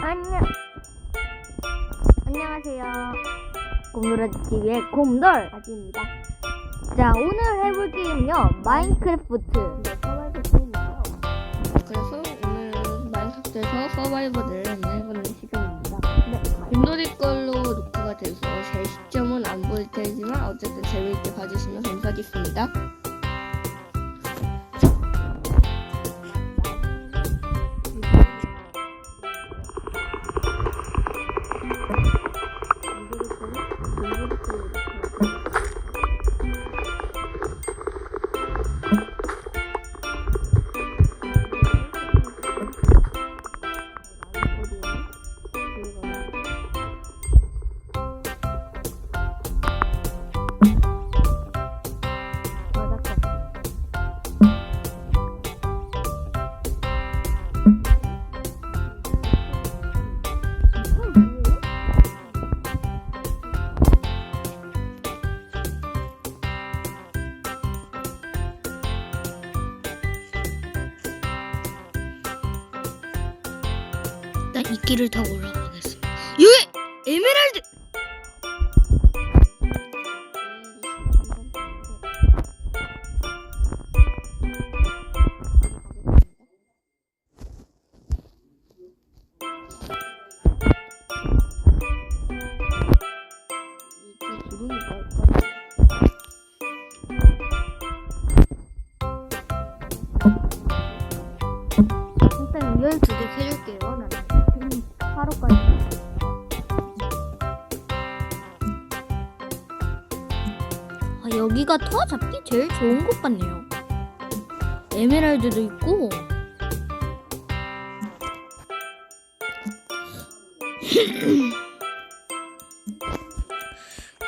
안녕. 안녕하세요. 곰돌아TV의 곰돌 아지입니다. 자, 오늘 해볼 게임은요, 마인크래프트. 네, 서바이벌 게임이에요. 그래서 오늘은 마인크래프트에서 서바이벌을 한번 해보는 시간입니다. 네, 곰돌이 걸로 녹화가 돼서 제 시점은 안 보일 테지만 어쨌든 재미있게 봐주시면 감사하겠습니다. 길을 타고 여기가 토 잡기 제일 좋은 것 같네요. 에메랄드도 있고.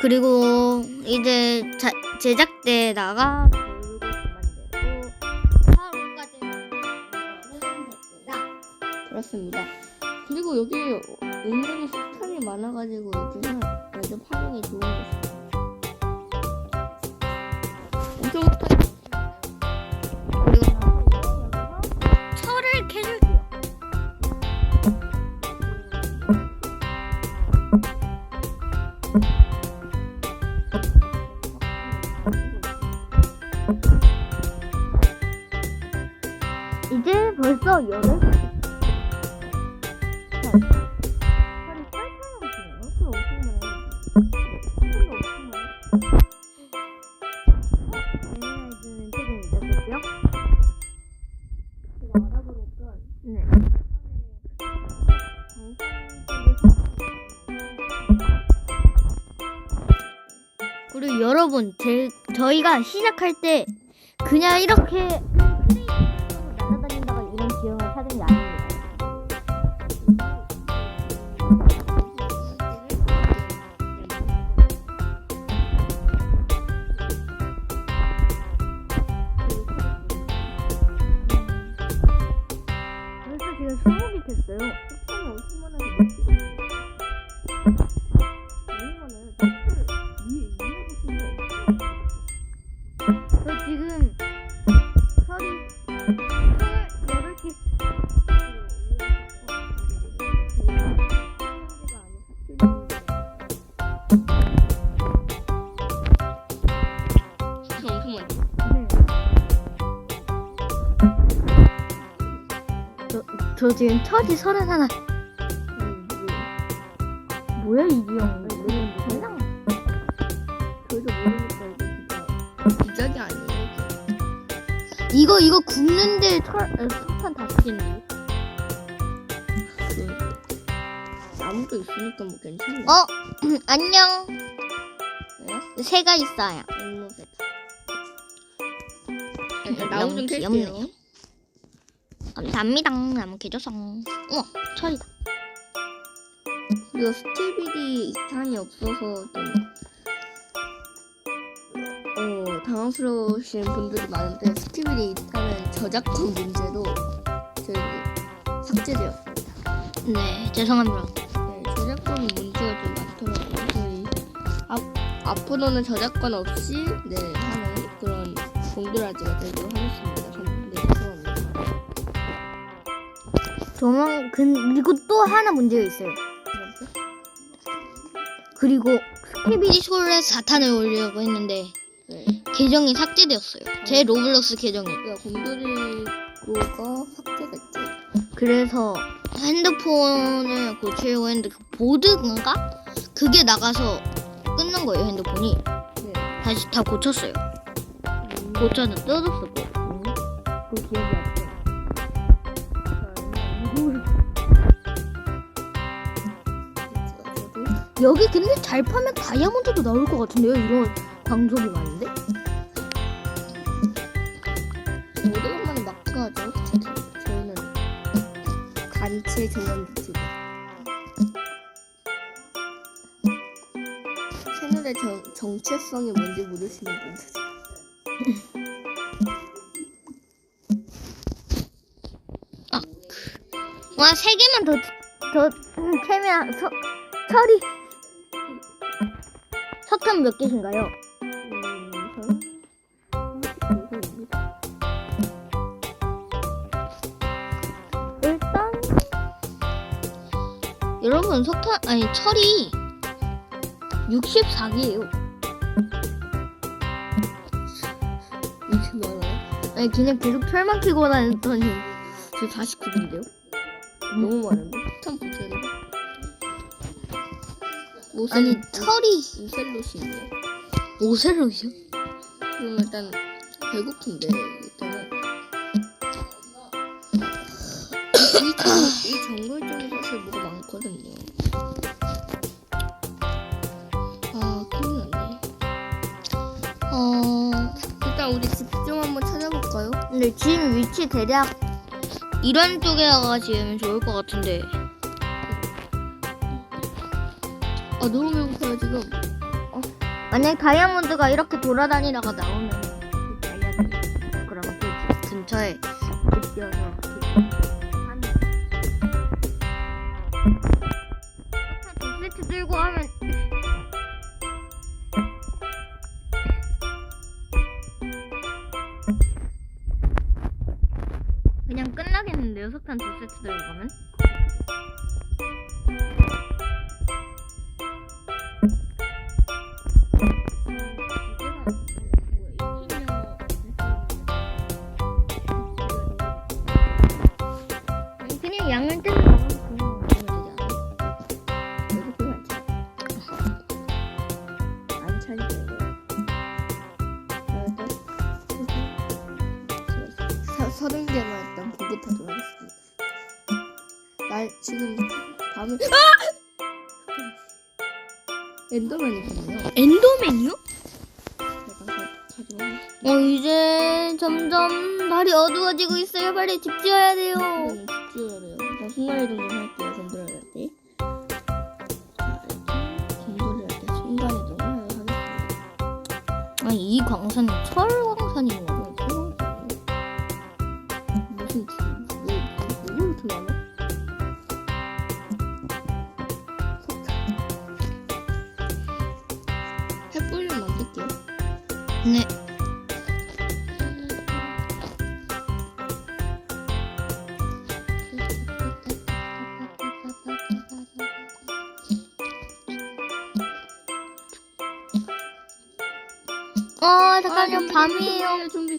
그리고 이제 자, 제작대에다가 하루까지 그렇습니다. 그리고 여기 은근히 스탄이 많아가지고 여기는 완전 파밍이 좋은 곳이에요. 네. 그리고 여러분, 제, 저희가 시작할 때 그냥 이렇게 저 지금 철이 서른 하나. 뭐야 이 지형? 세상 저희도 모르니까 이거 진짜 기적이 아니에요. 이거 이거 굽는데 철 에, 석탄 개인데. 그 나무도 있으니까 뭐 괜찮네. 어 안녕. 네? 새가 있어요. 앵무새다. 나무 좀 캘게요. 귀엽네요. 감사합니다. 나무 개조성. 우와 철이다. 그리고 스티비디 스탄이 없어서 좀 어, 당황스러우신 분들이 많은데 스티비디 스탄은 저작권 문제로 저희 삭제되었습니다. 네 죄송합니다. 네, 저작권 문제가 좀 많더라고요. 저희 앞, 앞으로는 저작권 없이 네, 하는 그런 공돌아지가 되도록 하겠습니다. 전- 네, 근 그리고 또 하나 문제가 있어요. 그리고 스키비디 솔에 4탄을 올리려고 했는데 네. 계정이 삭제되었어요. 제 로블록스 계정이. 야 곰돌이 그거가 삭제됐죠. 그래서 핸드폰을 고치려고 했는데 그 보드인가? 그게 나가서 끊는 거예요 핸드폰이. 네. 다시 다 고쳤어요. 고쳐서 뜯었었고. 그 기억이 여기 근데 잘 파면 다이아몬드도 나올 것 같은데요? 이런 광석이 많은데? 오래간만에 하죠. 저희는 단체 조언 유튜브. 채널의 정, 정체성이 뭔지 모르시는 분들. 아, 와, 세 개만 더. 저 캐면 서 철이 석탄 몇 개신가요? 일단 여러분, 석탄, 아니, 철이 64개예요. 이렇게 많아요? 아니 그냥 계속 철만 키고 다녔더니 저 49개인데요? 너무 많은데? 아니 철이 오셀롯이네요. 오셀롯이요? 그럼 일단 배고픈데 일단은 이, 정, 이 정글 쪽에 사실 뭐가 많거든요. 아 큰일 났네. 어 일단 우리 집 좀 한번 찾아볼까요? 근데 지금 위치 대략 이런 쪽에다가 지으면 좋을 것 같은데. 아 너무 배고파요 지금. 만약 다이아몬드가 이렇게 돌아다니다가 나오면 그 다이아몬드 그러면 또 근처에 한 석탄 두 세트 들고 하면 그냥 끝나겠는데요 석탄 두 세트 들고 가면? 엔더맨이거든요. 엔더맨이요? 가지고 어 이제 점점 날이 어두워지고 있어요. 빨리 집 지어야 돼요. 는 집중해야 돼요. 일단 순간이 동 좀 할게요. 건드려야 때. 이렇게 건드려야 때 순간이 동을 하겠습니다. 아니 이 광산이 철 광산인가 봐. 어 잠깐요 밤이에요. 좀비.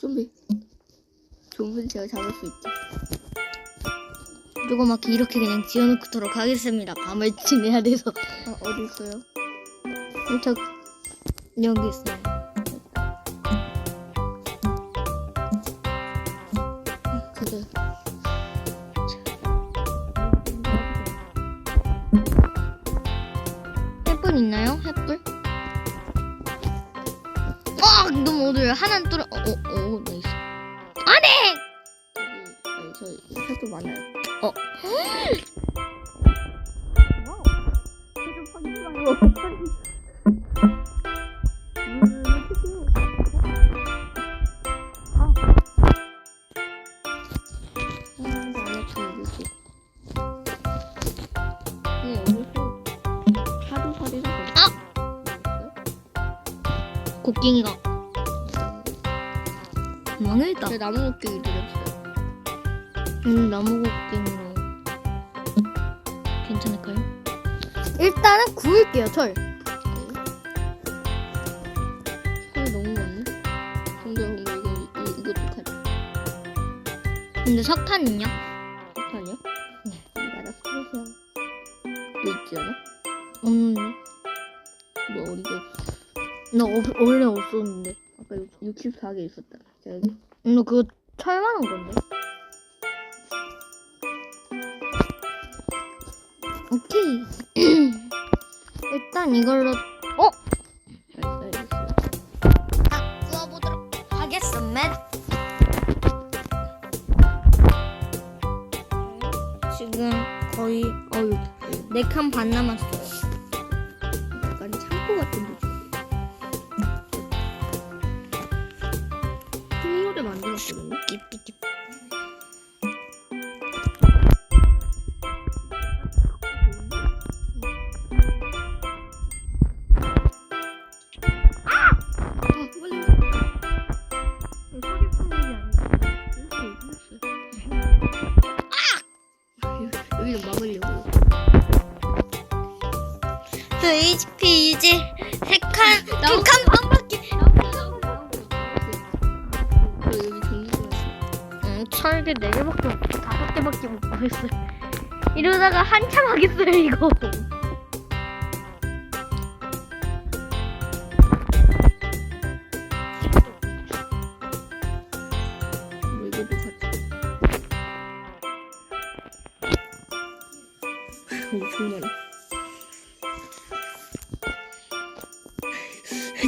좀비. 좀비는 제가 잡을 수 있죠. 조그맣게 이렇게 그냥 지어놓도록 하겠습니다. 밤을 지내야 돼서. 아, 어디 있어요? 저 여기 있어요. 하나는 뚫어. 어 어 어, 나이스. 안해. 저 햇불 많아요. 어. 아. 아! 곡괭이가 망했다. 제 나무 곡괭이 드렸어요. 음, 나무 곡괭이로 괜찮을까요? 일단은 구울게요 철. 철이 너무 많네. 근데 뭔가 이거 이, 이거 어떡하지? 근데 석탄은요? 석탄이야? 네. 알아서 해주세요. 너 있지 않아? 없는데. 뭐 언제 없어? 나 어, 원래 없었는데. 아까 64개 있었다. 자 여기. 너 그거 철만 한 건데. 오케이. 일단 이걸로 어? 구워보도록 하겠습니다. 지금 거의 어유 네칸 반 남았어 이러다가 한참 하겠어요 이거. 뭐 이것도 같이. 엄청 많아.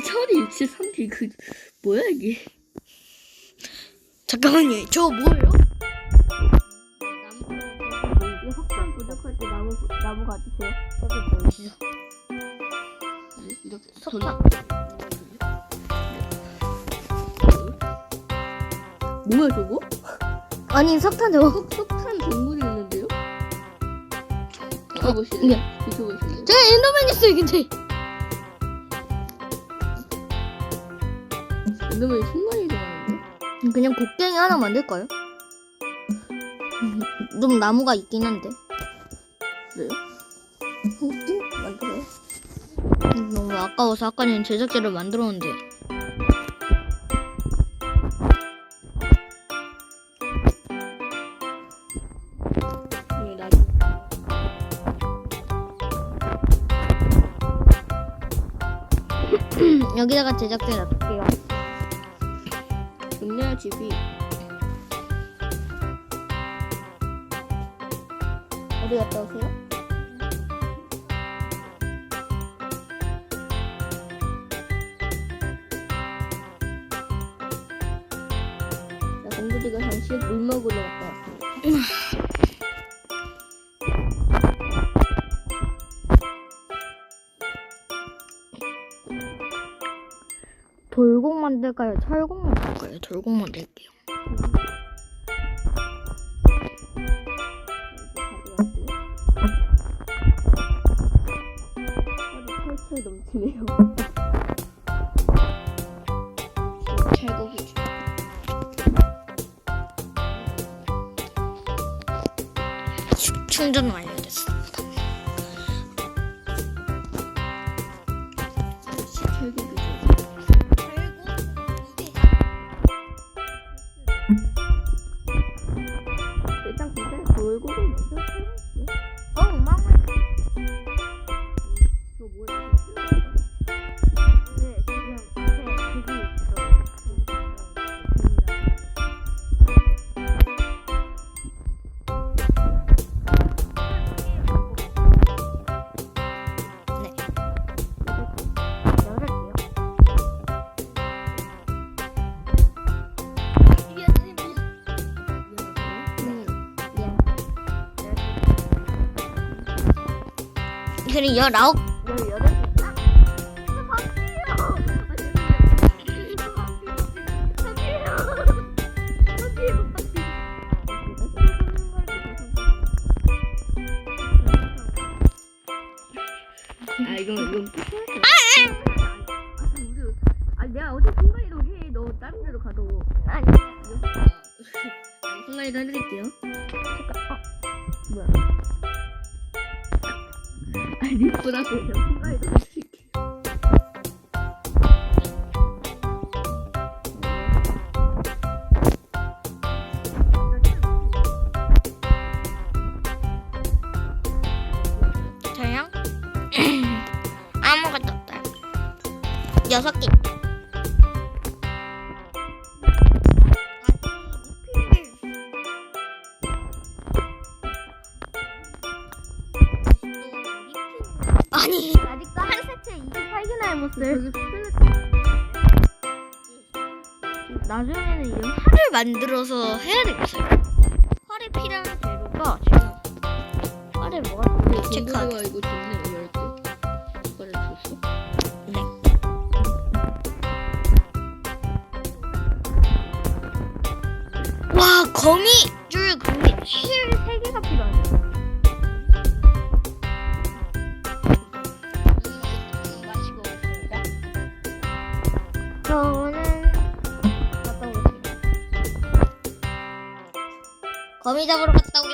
철이 63개 그 뭐야 이게? 잠깐만요. 저 뭐예요? 이렇게 석탄. 뭐야 저거? 아니 석탄 저거. 석, 석탄 동물이 있는데요? 비켜보실래요? 네. 비켜보실래요? 제가 엔더맨 있어요 근데. 이러면 순간이 좋아하는데? 그냥 곡괭이 하나 만들까요? 음, 좀 나무가 있긴 한데. 그래요? 너무 아까워서 아까는 제작자를 만들었는데. 여기다가 제작자에 놔둘게요. 좋네요 집이 어디 갔다 오세요? 돌곡 만들까요? 철곡 만들까요? 돌곡 만들게요. 털철 넘치네요 철곡이죠. 충전 완료 열아홉. 열여덟 개. 아, 저 바퀴요. 아, 내가 어제 순간이동 해. 너 다른 데로 가도. 아니. 아니 순간이도 해드릴게요. 잠깐. 어. 뭐야? 아니 리프라 아니 아직도 한 세트에 28개나 해못을 저기 플랫 나중에는 이 활을 만들어서 해야 되겠어요. 활에 필요한 재료가 지금 활에 뭐가 체크하게. 동료가 이거 좋네. 이거를 줬어? 와 거미 거미 잡으러 갔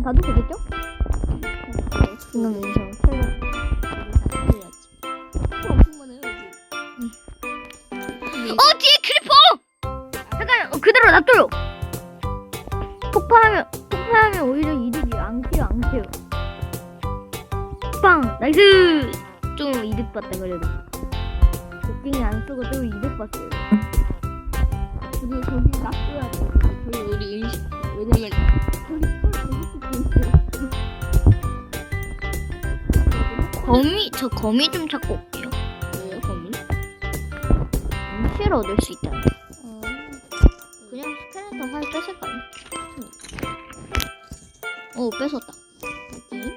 맞다. 가도 되겠죠? 이건 왼손. 엄청만 해야지. 어 뒤에 크리퍼! 잠깐 어, 그대로 놔둬요. 폭파하면 폭파하면 오히려 이득이 안 키요 안 키요. 빵 나이스. 좀 이득 봤다 그래도. 곡괭이 안 쓰고 좀 이득 봤어요. 그리고 저기 놔둬야 돼. 저희 우리 음식 왜냐면. 거미 저 거미 좀 찾고 올게요. 왜요 건물? 실을 얻을 수 있다. 아 그냥 스켈레톤 살 뺏을까요? 오 뺏었다. 오케이.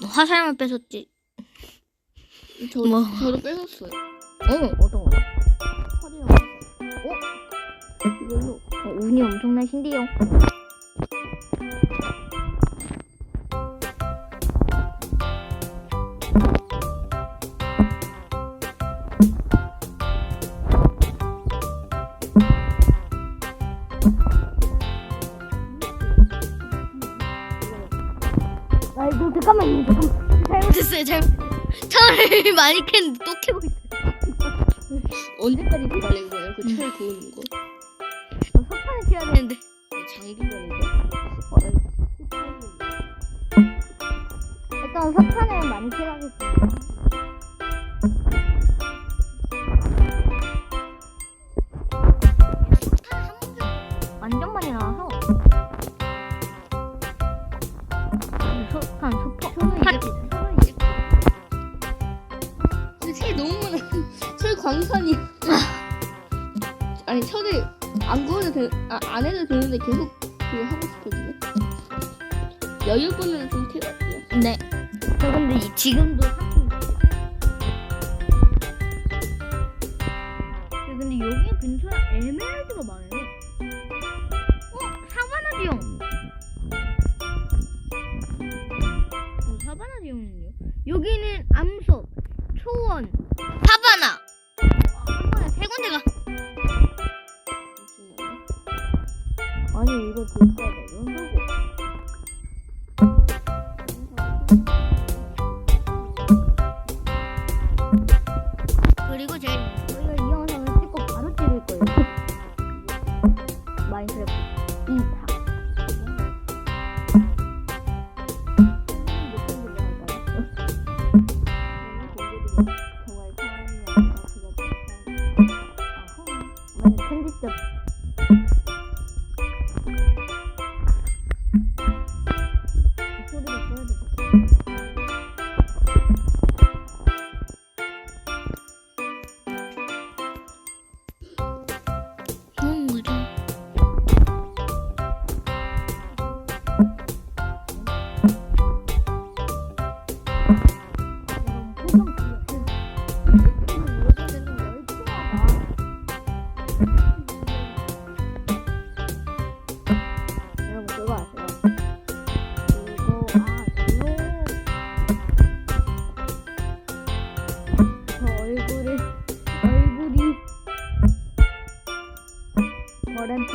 뭐 화살만 뺏었지. 저 뭐. 저도 뺏었어요. 어 어떤 거? 어, 운이 엄청나신데요. 아이고 잠깐만요 잠깐만 잘못했어요 잘못 철을 많이 캤는데 또 캐고 있어요 언제까지 기다린 거예요? 그 철 구우는 거? 되는데 장기간인데? 일단 석탄을 많이 캐가겠습니다. 안 해도 되는데 계속 그거 하고 싶거든요. 여유 보면 좀 캐갈게요. 네. 저 근데 이- 지금도 사고 있어요. 야, 근데 여기 근처에 에메랄드가 많아요. 편집점 별한테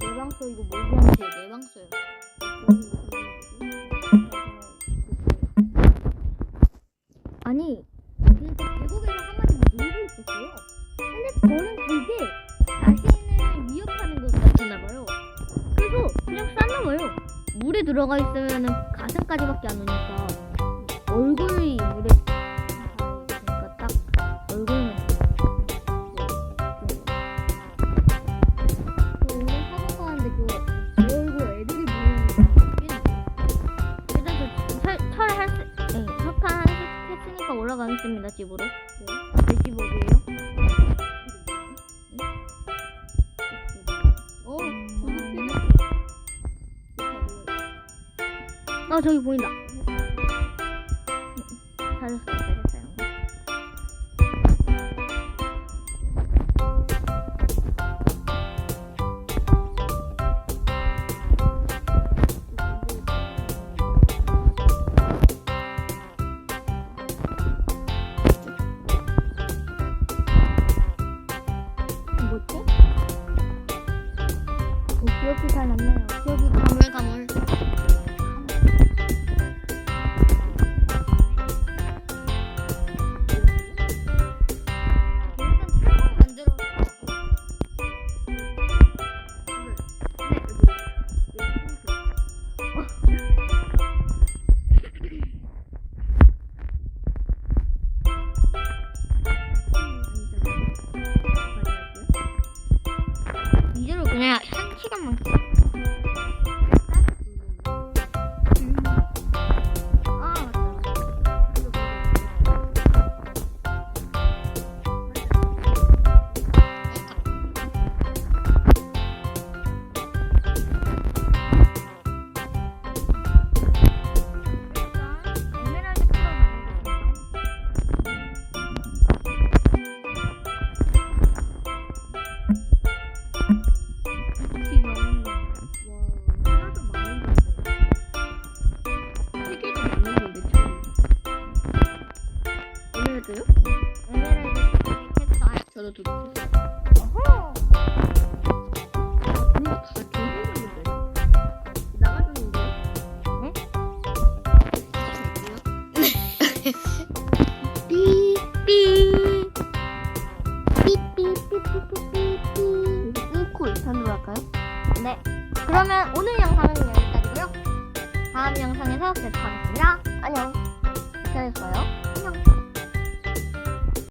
내방소 이거 모기한테 내방소요. 아니 그러니까 계곡에서 한마디 놀고 있었어요. 근데 저는 그게 자신을 위협하는 것 같았나봐요. 그래서 그냥 쌌나봐요. 물에 들어가 있으면 가슴까지밖에 안 오니까 얼굴이 물에 他这又不会打